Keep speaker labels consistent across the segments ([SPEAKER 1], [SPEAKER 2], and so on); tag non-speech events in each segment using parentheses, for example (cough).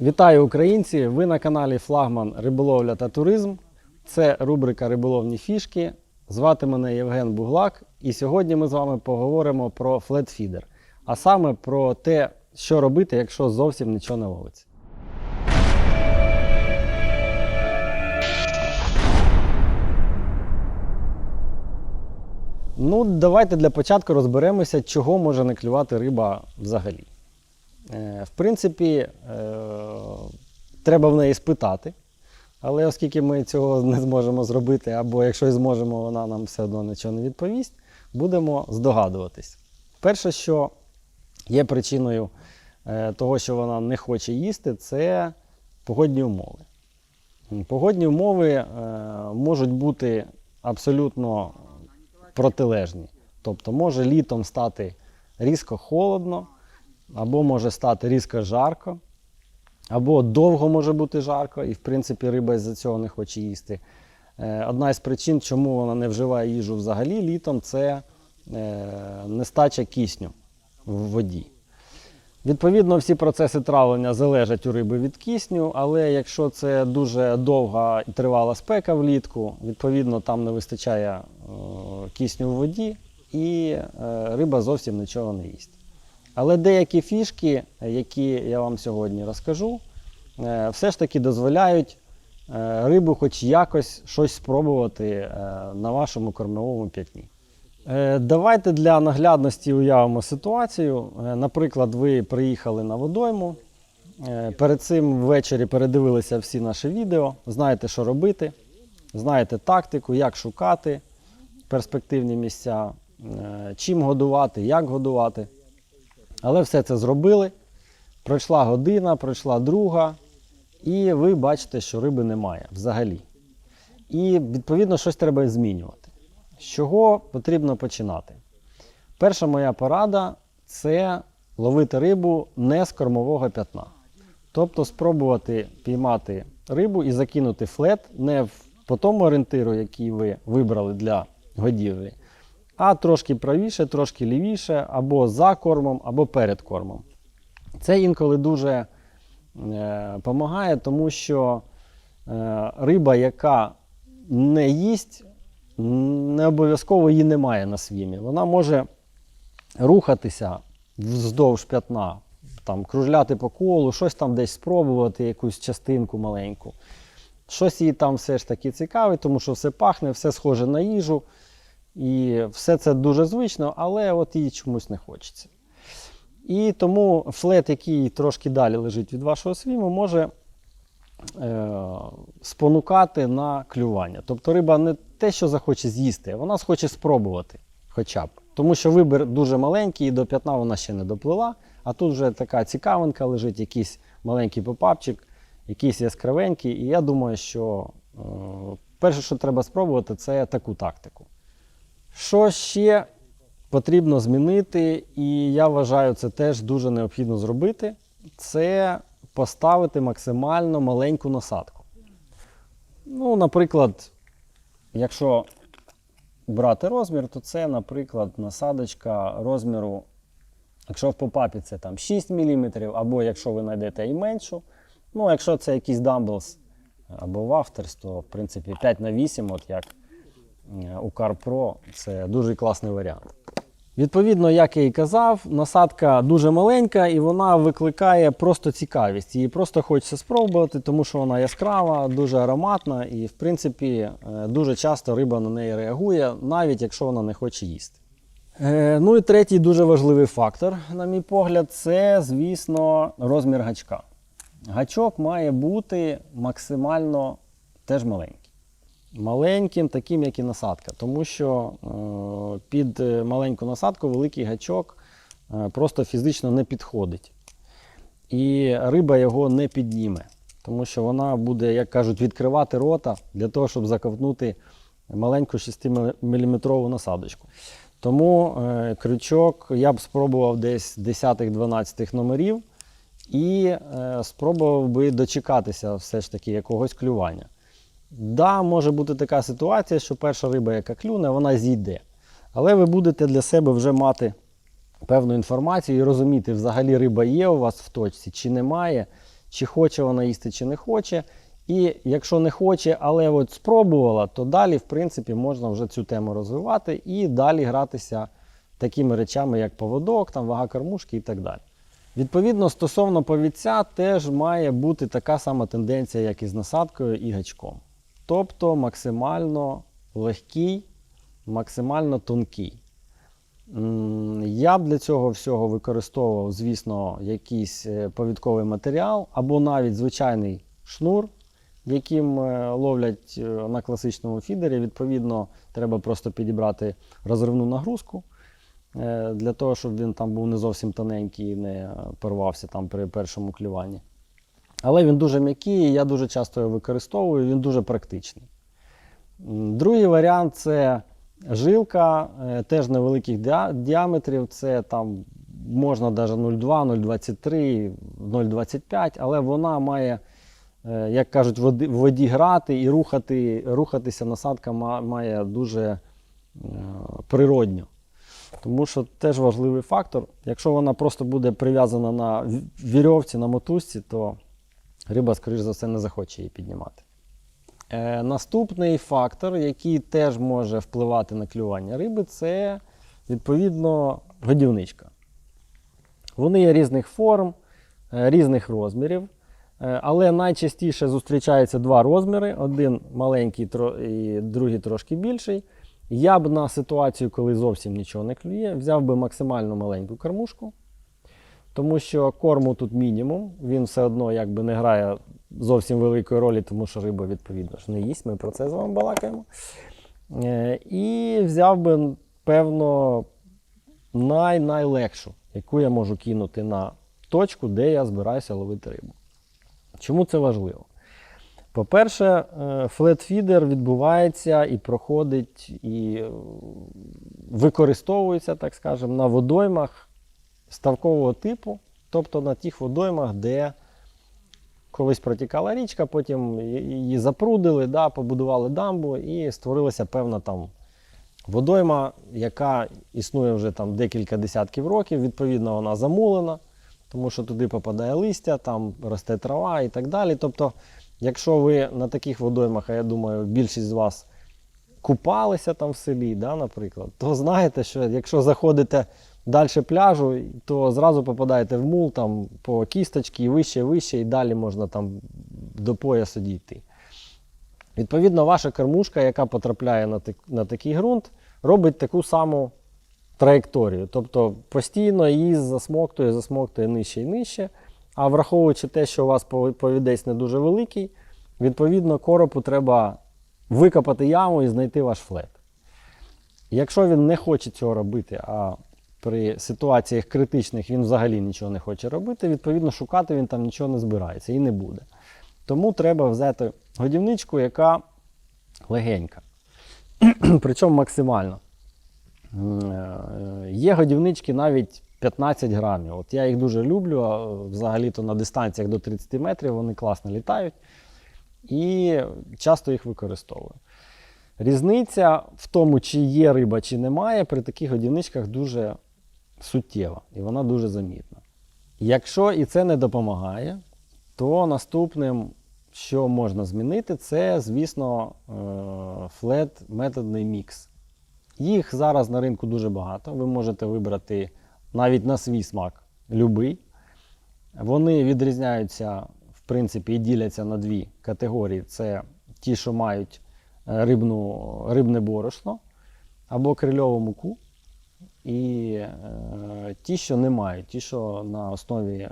[SPEAKER 1] Вітаю українці! Ви на каналі Флагман Риболовля та Туризм. Це рубрика Риболовні фішки. Звати мене Євген Буглак, і сьогодні ми з вами поговоримо про флетфідер, а саме про те, що робити, якщо зовсім нічого не ловиться. Ну, давайте для початку розберемося, чого може не клювати риба взагалі. Е, В принципі, е, треба в неї спитати. Але оскільки ми цього не зможемо зробити, або якщо і зможемо, вона нам все одно нічого не відповість, будемо здогадуватись. Перше, що є причиною е, того, що вона не хоче їсти, це погодні умови. Погодні умови е, можуть бути абсолютно протилежні. Тобто може літом стати різко холодно, або може стати різко жарко, або довго може бути жарко, і в принципі риба з-за цього не хоче їсти. Е, Одна із причин, чому вона не вживає їжу взагалі літом, це е, нестача кисню в воді. Відповідно, всі процеси травлення залежать у риби від кисню, але якщо це дуже довга і тривала спека влітку, відповідно там не вистачає е, кисню в воді, і риба зовсім нічого не їсть. Але деякі фішки, які я вам сьогодні розкажу, е, все ж таки дозволяють е, рибу хоч якось щось спробувати е, на вашому кормовому п'ятні. Давайте для наглядності уявимо ситуацію. Наприклад, ви приїхали на водойму. Перед цим ввечері передивилися всі наші відео, знаєте, що робити, знаєте тактику, як шукати перспективні місця, чим годувати, як годувати. Але все це зробили. Пройшла година, пройшла друга, і ви бачите, що риби немає взагалі. І відповідно щось треба змінювати. З чого потрібно починати? Перша моя порада це ловити рибу не з кормового п'ятна. Тобто спробувати піймати рибу і закинути флет не по тому орієнтиру, який ви вибрали для годівлі, а трошки правіше, трошки лівіше, або за кормом, або перед кормом. Це інколи дуже допомагає, тому що е, риба, яка не їсть, не обов'язково її немає на свімі. Вона може рухатися вздовж п'ятна, там, кружляти по колу, щось там десь спробувати, якусь частинку маленьку. Щось їй там все ж таки цікавить, тому що все пахне, все схоже на їжу. І все це дуже звично, але от їй чомусь не хочеться. І тому флет, який трошки далі лежить від вашого свіму, може е, спонукати на клювання. Тобто риба не те, що захоче з'їсти, вона схоче спробувати хоча б. Тому що вибір дуже маленький, і до п'ятна вона ще не доплила, а тут вже така цікавинка лежить, якийсь маленький попапчик, якийсь яскравенький. І я думаю, що е, перше, що треба спробувати, це таку тактику. Що ще потрібно змінити, і я вважаю, це теж дуже необхідно зробити, це поставити максимально маленьку насадку. Ну, наприклад, якщо брати розмір, то це, наприклад, насадочка розміру, якщо в попапі це там 6 мм, або якщо ви знайдете і меншу. Ну, якщо це якийсь дамблс або вафтерс, то в принципі 5 на 8, от як е, у CarPro, це дуже класний варіант. Відповідно, як я і казав, насадка дуже маленька і вона викликає просто цікавість. Її просто хочеться спробувати, тому що вона яскрава, дуже ароматна і, в принципі, е, дуже часто риба на неї реагує, навіть якщо вона не хоче їсти. Е, Ну і третій дуже важливий фактор, на мій погляд, це, звісно, розмір гачка. Гачок має бути максимально теж маленький маленьким, таким, як і насадка. Тому що е, під е, маленьку насадку великий гачок е, просто фізично не підходить. І риба його не підніме. Тому що вона буде, як кажуть, відкривати рота для того, щоб заковтнути маленьку 6-мм насадочку. Тому е, крючок я б спробував десь 10-12 номерів і е, спробував би дочекатися все ж таки якогось клювання. Да, може бути така ситуація, що перша риба, яка клюне, вона зійде. Але ви будете для себе вже мати певну інформацію і розуміти, взагалі риба є у вас в точці чи немає, чи хоче вона їсти, чи не хоче. І якщо не хоче, але от спробувала, то далі, в принципі, можна вже цю тему розвивати і далі гратися такими речами, як поводок, там, вага кормушки і так далі. Відповідно, стосовно повідця, теж має бути така сама тенденція, як і з насадкою і гачком. Тобто максимально легкий, максимально тонкий. Я б для цього всього використовував, звісно, якийсь е, повідковий матеріал або навіть звичайний шнур, яким е, ловлять е, на класичному фідері. Відповідно, треба просто підібрати розривну нагрузку для того, щоб він там був не зовсім тоненький і не порвався там при першому клюванні. Але він дуже м'який, я дуже часто його використовую, він дуже практичний. Другий варіант це жилка, е, теж невеликих діаметрів. Це там можна навіть 0,2, 0,23, 0,25, але вона має, е, як кажуть, в воді, грати і рухати, рухатися насадка має дуже е, природньо. Тому що теж важливий фактор. Якщо вона просто буде прив'язана на вірьовці, на мотузці, то риба, скоріш за все, не захоче її піднімати. Е, наступний фактор, який теж може впливати на клювання риби, це відповідно годівничка. Вони є різних форм, е, різних розмірів. Е, Але найчастіше зустрічаються два розміри: один маленький і другий трошки більший. Я б на ситуацію, коли зовсім нічого не клює, взяв би максимально маленьку кормушку, тому що корму тут мінімум, він все одно якби не грає зовсім великої ролі, тому що риба, відповідно, ж не їсть, ми про це з вами балакаємо. Е, І взяв би, певно, най-найлегшу, яку я можу кинути на точку, де я збираюся ловити рибу. Чому це важливо? По-перше, е, флетфідер відбувається і проходить, і е, використовується, так скажемо, на водоймах ставкового типу, тобто на тих водоймах, де колись протікала річка, потім її запрудили, да, побудували дамбу і створилася певна там водойма, яка існує вже там декілька десятків років. Відповідно, вона замулена, тому що туди попадає листя, там росте трава і так далі. Тобто, якщо ви на таких водоймах, а я думаю, більшість з вас купалися там в селі, да, наприклад, то знаєте, що якщо заходите далі пляжу, то зразу попадаєте в мул там, по кісточки, і вище, вище, і далі можна там до поясу дійти. Відповідно, ваша кормушка, яка потрапляє на, на такий ґрунт, робить таку саму траєкторію. Тобто постійно її засмоктує, засмоктує нижче і нижче. А враховуючи те, що у вас пов- повідець не дуже великий, відповідно, коропу треба викопати яму і знайти ваш флет. Якщо він не хоче цього робити, а при ситуаціях критичних він взагалі нічого не хоче робити, відповідно, шукати він там нічого не збирається і не буде. Тому треба взяти годівничку, яка легенька. (clears throat) Причому максимально. Е, Є годівнички навіть 15 грамів. От я їх дуже люблю. Взагалі-то на дистанціях до 30 метрів вони класно літають. І часто їх використовую. Різниця в тому, чи є риба, чи немає, при таких годівничках дуже суттєва і вона дуже замітна. Якщо і це не допомагає, то наступним, що можна змінити, це, звісно, флет методний мікс. Їх зараз на ринку дуже багато. Ви можете вибрати навіть на свій смак любий. Вони відрізняються, в принципі, і діляться на дві категорії: це ті, що мають е, рибну, рибне борошно або крильову муку, і е, ті, що не мають, ті, що на основі е,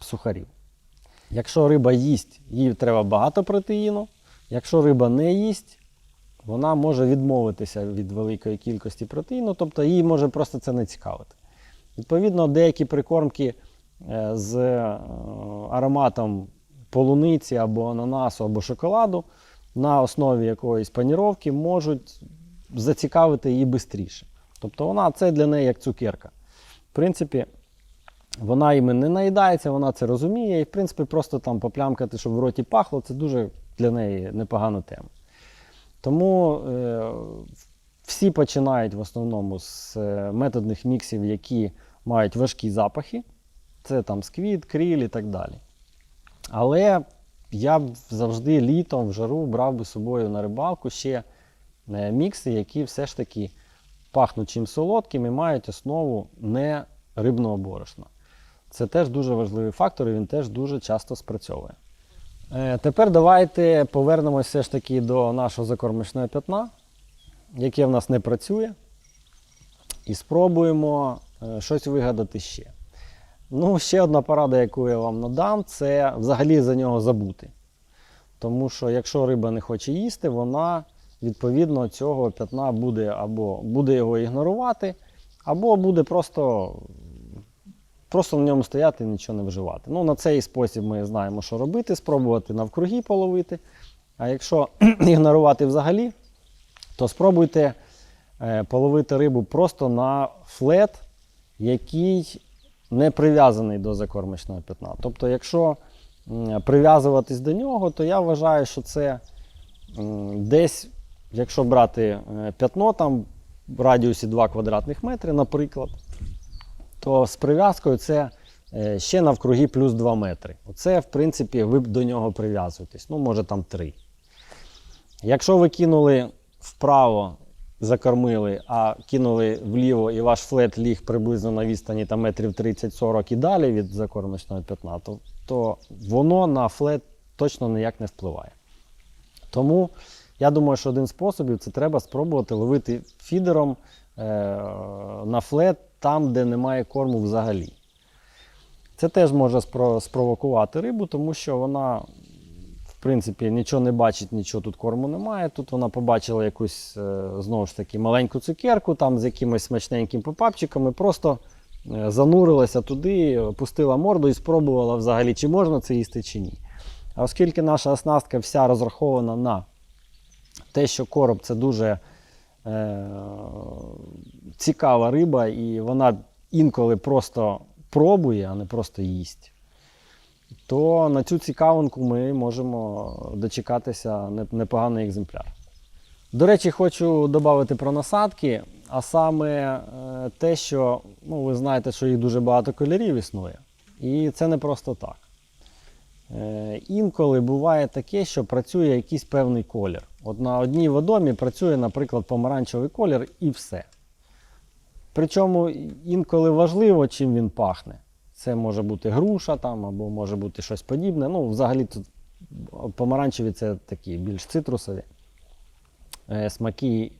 [SPEAKER 1] сухарів. Якщо риба їсть, їй треба багато протеїну. Якщо риба не їсть, вона може відмовитися від великої кількості протеїну, тобто їй може просто це не цікавити. Відповідно, деякі прикормки е, з е, ароматом полуниці або ананасу, або шоколаду на основі якоїсь паніровки можуть зацікавити її швидше. Тобто вона це для неї як цукерка. В принципі, вона іми не наїдається, вона це розуміє, і в принципі просто там поплямкати, щоб в роті пахло, це дуже для неї непогана тема. Тому е, всі починають в основному з е, методних міксів, які мають важкі запахи. це там сквіт, кріль і так далі. Але я б завжди літом в жару брав би з собою на рибалку ще е, мікси, які все ж таки пахнуть чим солодким і мають основу не рибного борошна. Це теж дуже важливий фактор, і він теж дуже часто спрацьовує. Е, Тепер давайте повернемося все ж таки до нашого закормочного п'ятна, яке в нас не працює, і спробуємо е, щось вигадати ще. Ну, ще одна порада, яку я вам надам, це взагалі за нього забути. Тому що якщо риба не хоче їсти, вона відповідно цього п'ятна буде або буде його ігнорувати, або буде просто, просто на ньому стояти і нічого не вживати. Ну, на цей спосіб ми знаємо, що робити, спробувати навкруги половити. А якщо (clears throat) ігнорувати взагалі, то спробуйте е, половити рибу просто на флет, який не прив'язаний до закормочного п'ятна. Тобто, якщо прив'язуватись до нього, то я вважаю, що це десь, якщо брати е, п'ятно там в радіусі 2 квадратних метри, наприклад, то з прив'язкою це е, ще навкруги плюс 2 метри. Оце, в принципі, ви б до нього прив'язуєтесь. Ну, може там 3. Якщо ви кинули вправо, закормили, а кинули вліво, і ваш флет ліг приблизно на відстані там, метрів 30-40 і далі від закормочного п'ятна, то, то воно на флет точно ніяк не впливає. Тому я думаю, що один з способів це треба спробувати ловити фідером е, на флет там, де немає корму взагалі. Це теж може спровокувати рибу, тому що вона, в принципі, нічого не бачить, нічого тут корму немає. Тут вона побачила якусь е, знову ж таки маленьку цукерку там з якимось смачненьким попапчиком і просто е, занурилася туди, пустила морду і спробувала взагалі, чи можна це їсти, чи ні. А оскільки наша оснастка вся розрахована на те, що короб це дуже е, цікава риба, і вона інколи просто пробує, а не просто їсть, то на цю цікавинку ми можемо дочекатися непоганий екземпляр. До речі, хочу додати про насадки, а саме е, те, що ну, ви знаєте, що їх дуже багато кольорів існує. І це не просто так. Е, Інколи буває таке, що працює якийсь певний колір. От на одній водомі працює, наприклад, помаранчевий колір і все. Причому інколи важливо, чим він пахне. Це може бути груша там, або може бути щось подібне. Ну, взагалі тут помаранчеві це такі більш цитрусові е, смаки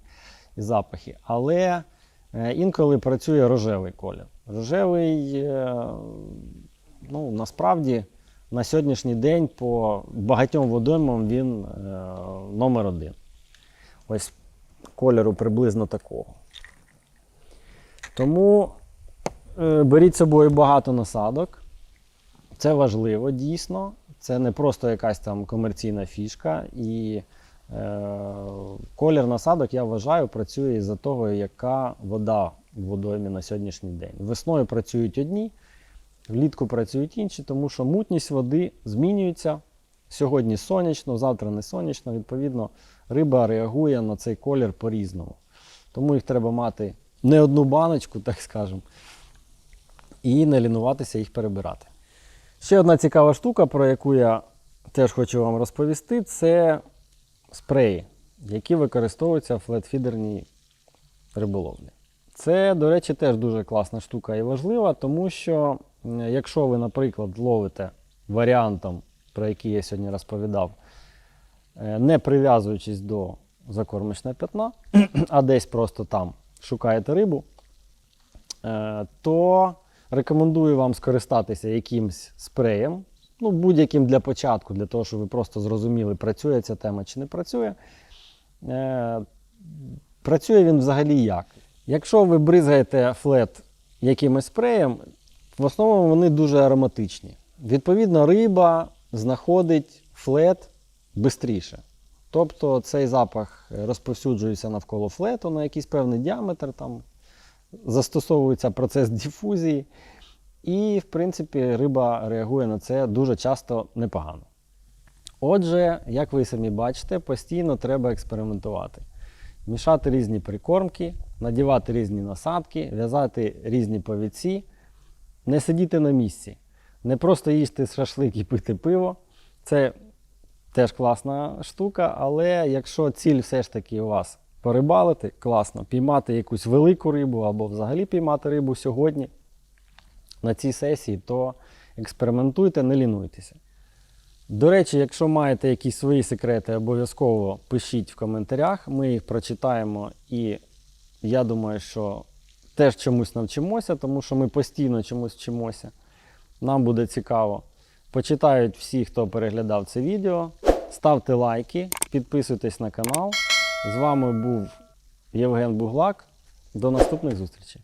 [SPEAKER 1] і запахи. Але е, інколи працює рожевий колір. Рожевий, е, ну, насправді, на сьогоднішній день по багатьом водоймам він е, номер один. Ось кольору приблизно такого. Тому е, беріть з собою багато насадок. Це важливо дійсно. Це не просто якась там комерційна фішка. І е, колір насадок, я вважаю, працює із-за того, яка вода в водоймі на сьогоднішній день. Весною працюють одні, влітку працюють інші, тому що мутність води змінюється. Сьогодні сонячно, завтра не сонячно. Відповідно, риба реагує на цей колір по-різному. Тому їх треба мати не одну баночку, (laughs) так скажемо, і не лінуватися їх перебирати. Ще одна цікава штука, про яку я теж хочу вам розповісти, це спреї, які використовуються в флетфідерній риболовлі. Це, до речі, теж дуже класна штука і важлива, тому що якщо ви, наприклад, ловите варіантом, про який я сьогодні розповідав, е, не прив'язуючись до закормочного п'ятна, (clears throat) а десь просто там шукаєте рибу, е, то рекомендую вам скористатися якимсь спреєм, ну, будь-яким для початку, для того, щоб ви просто зрозуміли, працює ця тема чи не працює. Е, Працює він взагалі як? Якщо ви бризгаєте флет якимось спреєм, в основному вони дуже ароматичні. Відповідно, риба знаходить флет швидше. Тобто цей запах розповсюджується навколо флету на якийсь певний діаметр, там застосовується процес дифузії, і, в принципі, риба реагує на це дуже часто непогано. Отже, як ви самі бачите, постійно треба експериментувати. Мішати різні прикормки, надівати різні насадки, в'язати різні повідці не сидіти на місці, не просто їсти шашлик і пити пиво. Це теж класна штука, але якщо ціль все ж таки у вас порибалити, класно, піймати якусь велику рибу або взагалі піймати рибу сьогодні на цій сесії, то експериментуйте, не лінуйтеся. До речі, якщо маєте якісь свої секрети, обов'язково пишіть в коментарях, ми їх прочитаємо і я думаю, що теж чомусь навчимося, тому що ми постійно чомусь вчимося. Нам буде цікаво. Почитають всі, хто переглядав це відео. Ставте лайки, підписуйтесь на канал. З вами був Євген Буглак. До наступних зустрічей!